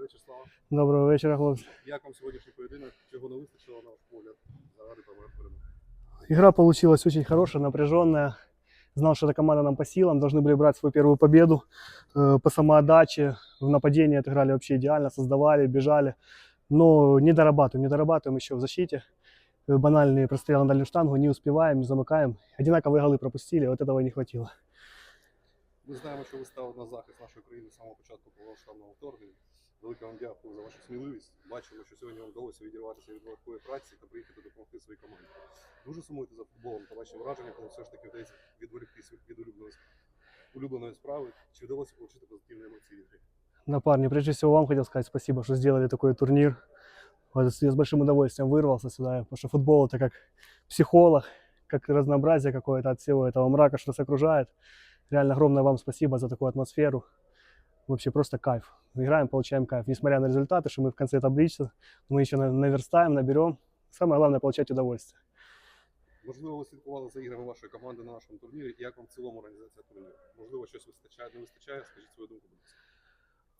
вечір, Слава. Доброго вечора, хлопці. Як вам сьогоднішній поєдинок? Чого не вистачило на ваш погляд заради перемоги? Игра получилась очень хорошая, напряженная. Знал, что эта команда нам по силам. Должны были брать свою первую победу. Э, По самоотдаче, в нападении отыграли вообще идеально, создавали, бежали. Но не дорабатываем, не дорабатываем еще в защите. Э, Банальные прострелы на дальнюю штангу, не успеваем, не замыкаем. Одинаковые голы пропустили, вот этого не хватило. Ми знаємо, що ви стали на захист нашої країни з самого початку повномасштабного вторгнення. Велике вам дякую за вашу сміливість. Бачимо, що сьогодні вам вдалося відірватися від важкої праці та приїхати допомогти своїй команді. Дуже сумуєте за футболом та ваші враження, коли все ж таки вдається відволіктись від улюбленої справи. улюбленої справи. Чи вдалося отримати позитивні емоції від гри? Напарник, прежде всего вам хотел сказать спасибо, что сделали такой турнир. Вот Я с большим удовольствием вырвался сюда, потому что футбол это как психолог, как разнообразие какое-то от всего этого мрака, что нас окружает. Реально огромное вам спасибо за такую атмосферу. Вообще просто кайф. Играем, получаем кайф. Несмотря на результаты, что мы в конце таблицы, мы еще на- наверстаем, наберем. Самое главное получать удовольствие. Можливо, ви слідкували за іграми вашої команди на нашому турнірі. Як вам в цілому організація турніру? Можливо, щось вистачає, не вистачає? Скажіть свою думку, будь ласка.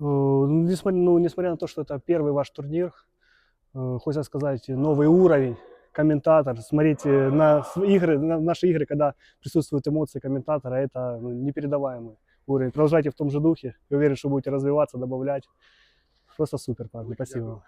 Э, Несмотря, ну, несмотря на то, что это первый ваш турнир, э, хочется сказать, новый уровень. Комментатор, смотрите на игры, на наши игры, когда присутствуют эмоции комментатора, это ну, непередаваемый уровень. Продолжайте в том же духе. Я уверен, что будете развиваться, добавлять. Просто супер, парни. Спасибо.